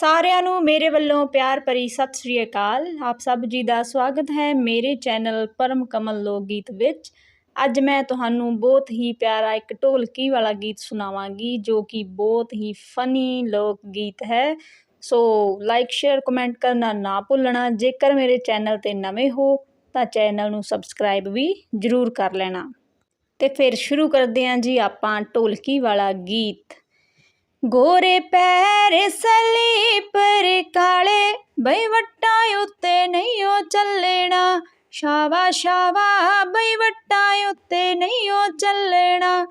ਸਾਰਿਆਂ ਨੂੰ ਮੇਰੇ ਵੱਲੋਂ ਪਿਆਰ ਭਰੀ ਸਤਿ ਸ੍ਰੀ ਅਕਾਲ। ਆਪ ਸਭ ਜੀ ਦਾ ਸਵਾਗਤ ਹੈ ਮੇਰੇ ਚੈਨਲ ਪਰਮ ਕਮਲ ਲੋਕ ਗੀਤ ਵਿੱਚ। ਅੱਜ ਮੈਂ ਤੁਹਾਨੂੰ ਬਹੁਤ ਹੀ ਪਿਆਰਾ ਇੱਕ ਢੋਲਕੀ ਵਾਲਾ ਗੀਤ ਸੁਣਾਵਾਂਗੀ, ਜੋ ਕਿ ਬਹੁਤ ਹੀ ਫਨੀ ਲੋਕ ਗੀਤ ਹੈ। ਸੋ ਲਾਈਕ ਸ਼ੇਅਰ ਕਮੈਂਟ ਕਰਨਾ ਨਾ ਭੁੱਲਣਾ। ਜੇਕਰ ਮੇਰੇ ਚੈਨਲ ਤੇ ਨਵੇਂ ਹੋ, ਤਾਂ ਚੈਨਲ ਨੂੰ ਸਬਸਕ੍ਰਾਈਬ ਵੀ ਜ਼ਰੂਰ ਕਰ ਲੈਣਾ। ਤੇ ਫਿਰ ਸ਼ੁਰੂ ਕਰਦੇ ਹਾਂ ਜੀ ਆਪਾਂ ਢੋਲਕੀ ਵਾਲਾ ਗੀਤ। ਗੋਰੇ ਪੈਰ ਸਲੀਪਰ ਕਾਲੇ, ਬਈ ਵੱਟਾਂ ਉੱਤੇ ਨਹੀਂ ਉਹ ਚੱਲਣਾ। ਸ਼ਾਵਾ ਸ਼ਾਵਾ, ਬਈ ਵੱਟਾਂ ਉੱਤੇ ਨਹੀਂ ਉਹ ਚੱਲਣਾ।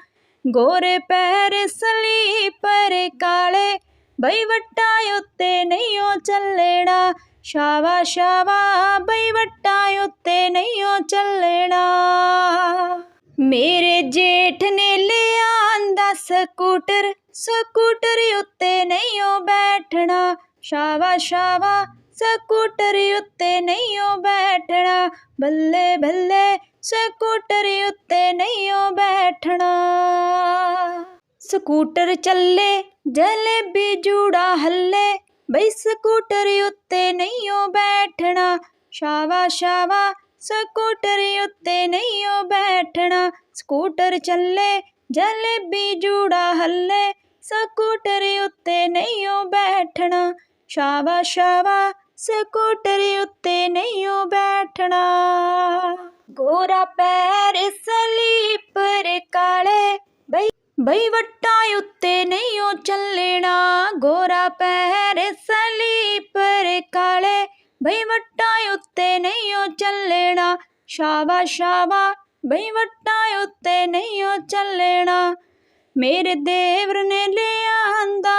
ਗੋਰੇ ਪੈਰ ਸਲੀਪਰ ਕਾਲੇ, ਬਈ ਵੱਟਾਂ ਉੱਤੇ ਨਹੀਂ ਉਹ ਚੱਲਣਾ। ਸ਼ਾਵਾ ਸ਼ਾਵਾ, ਬਈ ਵੱਟਾਂ ਉੱਤੇ ਨਹੀਂ ਉਹ ਚੱਲਣਾ। ਮੇਰੇ ਜੇਠ ਨੇ ਲਿਆਂਦਾ ਸਕੂਟਰ ਸਕੂਟਰ ਉੱਤੇ ਨਹੀਂ ਉਹ ਬੈਠਣਾ ਸ਼ਾਵਾ ਸ਼ਾਵਾ ਸਕੂਟਰ ਉੱਤੇ ਨਹੀਂ ਉਹ ਬੈਠਣਾ ਬੱਲੇ ਬੱਲੇ ਸਕੂਟਰ ਉੱਤੇ ਨਹੀਂ ਉਹ ਬੈਠਣਾ ਸਕੂਟਰ ਚੱਲੇ ਜਲੇਬੀ ਜੂੜਾ ਹੱਲੇ ਬਈ ਸਕੂਟਰ ਉੱਤੇ ਨਹੀਂ ਉਹ ਬੈਠਣਾ ਸ਼ਾਵਾ ਸ਼ਾਵਾ ਸਕੂਟਰ ਉੱਤੇ ਨਹੀਂ ਉਹ ਬੈਠਣਾ ਸਕੂਟਰ ਚੱਲੇ ਜਲੇਬੀ ਜੂੜਾ ਹੱਲੇ ਸਕੂਟਰ ਉੱਤੇ ਨਹੀਂ ਉਹ ਬੈਠਣਾ। ਸ਼ਾਵਾ ਸ਼ਾਵਾ ਸਕੂਟਰ ਉੱਤੇ ਨਹੀਂ ਉਹ ਬੈਠਣਾ। ਗੋਰਾ ਪੈਰ ਸਲੀਪਰ ਕਾਲੇ। ਬਈ ਬਈ ਵੱਟਾਂ ਉੱਤੇ ਨਹੀਂ ਉਹ ਚੱਲਣਾ। ਗੋਰਾ ਪੈਰ ਸਲੀਪਰ ਕਾਲੇ। ਬਈ ਵੱਟਾਂ ਉੱਤੇ ਨਹੀਂ ਉਹ ਚੱਲਣਾ। ਸ਼ਾਵਾ ਸ਼ਾਵਾ ਬਈ ਵੱਟਾਂ ਉੱਤੇ ਨਹੀਂ ਉਹ ਚੱਲਣਾ। ਮੇਰੇ ਦੇਵਰ ਨੇ ਲਿਆਂਦਾ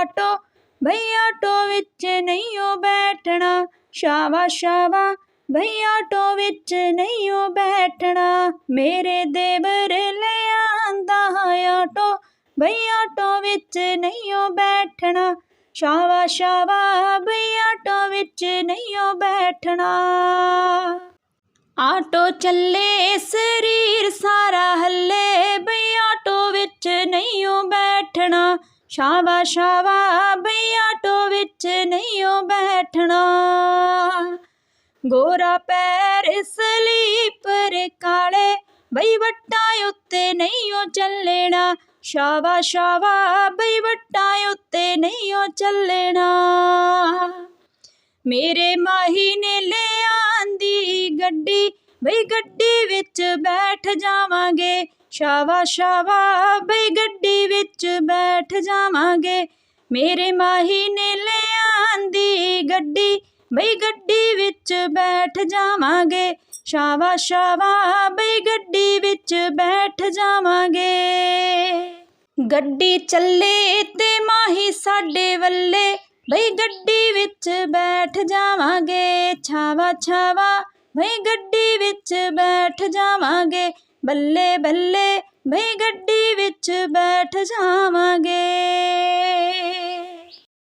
ਆਟੋ, ਬਈ ਆਟੋ ਵਿੱਚ ਨਹੀਂ ਉਹ ਬੈਠਣਾ। ਸ਼ਾਵਾ ਸ਼ਾਵਾ, ਬਈ ਆਟੋ ਵਿੱਚ ਨਹੀਂ ਉਹ ਬੈਠਣਾ। ਮੇਰੇ ਦੇਵਰ ਲਿਆਂਦਾ ਆਟੋ, ਬਈ ਆਟੋ ਵਿੱਚ ਨਹੀਂ ਉਹ ਬੈਠਣਾ। ਸ਼ਾਵਾ ਸ਼ਾਵਾ, ਬਈ ਆਟੋ ਵਿੱਚ ਨਹੀਂ ਉਹ ਬੈਠਣਾ। ਆਟੋ ਚੱਲੇ ਸਰੀਰ ਸਾਰਾ ਹੱਲੇ ਬੈਠਣਾ, ਸ਼ਾਵਾ ਸ਼ਾਵਾ ਬਈ ਆਟੋ ਵਿੱਚ ਨਹੀਂ ਉਹ ਬੈਠਣਾ। ਗੋਰਾ ਪੈਰ ਸਲੀਪਰ ਕਾਲੇ, ਬਈ ਵੱਟਾਂ ਉੱਤੇ ਨਹੀਂ ਉਹ ਚੱਲਣਾ। ਸ਼ਾਵਾ ਸ਼ਾਵਾ ਬਈ ਵੱਟਾਂ ਉੱਤੇ ਨਹੀਂ ਉਹ ਚੱਲਣਾ। ਮੇਰੇ ਮਾਹੀ ਨੇ ਲਿਆਂਦੀ ਗੱਡੀ ਬਈ ਗੱਡੀ ਵਿੱਚ ਬੈਠ ਜਾਵਾਂਗੇ। ਸ਼ਾਵਾ ਸ਼ਾਵਾ ਬਈ ਗੱਡੀ ਵਿੱਚ ਬੈਠ ਜਾਵਾਂਗੇ। ਮੇਰੇ ਮਾਹੀ ਨੇ ਲਿਆਂਦੀ ਗੱਡੀ, ਬਈ ਗੱਡੀ ਵਿੱਚ ਬੈਠ ਜਾਵਾਂਗੇ। ਸ਼ਾਵਾ ਸ਼ਾਵਾ ਬਈ ਗੱਡੀ ਵਿੱਚ ਬੈਠ ਜਾਵਾਂਗੇ। ਗੱਡੀ ਚੱਲੇ ਤੇ ਮਾਹੀ ਸਾਡੇ ਵੱਲੇ, ਬਈ ਗੱਡੀ ਵਿੱਚ ਬੈਠ ਜਾਵਾਂਗੇ। ਛਾਵਾ ਛਾਵਾ ਬਈ ਗੱਡੀ ਵਿੱਚ ਬੈਠ ਜਾਵਾਂਗੇ ਬੱਲੇ ਬੱਲੇ ਬਈ ਗੱਡੀ ਵਿੱਚ ਬੈਠ ਜਾਵਾਂਗੇ।